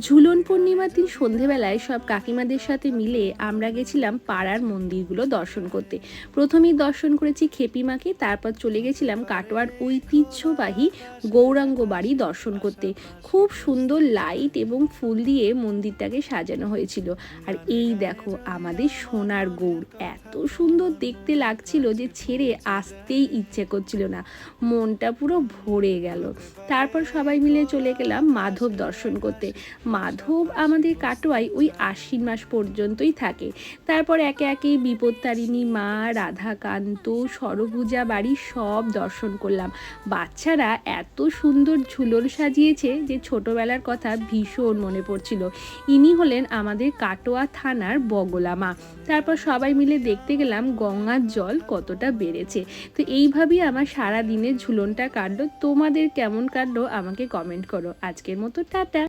ঝুলন পূর্ণিমার দিন সন্ধেবেলায় সব কাকিমাদের সাথে মিলে আমরা গেছিলাম পাড়ার মন্দিরগুলো দর্শন করতে। প্রথমেই দর্শন করেছি খেপিমাকে তারপর চলে গেছিলাম কাটোয়ার ঐতিহ্যবাহী গৌরাঙ্গ বাড়ি দর্শন করতে। খুব সুন্দর লাইট এবং ফুল দিয়ে মন্দিরটাকে সাজানো হয়েছিল। আর এই দেখো, আমাদের সোনার গৌর, এত সুন্দর দেখতে লাগছিল যে ছেড়ে আসতেই ইচ্ছে করছিল না। মনটা পুরো ভরে গেল। তারপর সবাই মিলে চলে গেলাম মাধব দর্শন করতে। মাধব আমাদের কাটোয়ায় ওই আশ্বিন মাস পর্যন্তই থাকে। তারপর একে একে বিপত্তারিণী মা, রাধাকান্ত, সরভূজা বাড়ি সব দর্শন করলাম। বাচ্চারা এত সুন্দর ঝুলন সাজিয়েছে যে ছোটবেলার কথা ভীষণ মনে পড়ছিল। ইনি হলেন আমাদের কাটোয়া থানার বগলা মা তারপর সবাই মিলে দেখতে গেলাম, গঙ্গার জল কতটা বেড়েছে। তো এইভাবেই আমার সারা দিনের ঝুলনটা কাটলো। তোমাদের কেমন কাটলো আমাকে কমেন্ট করো। আজকের মতো টাটা।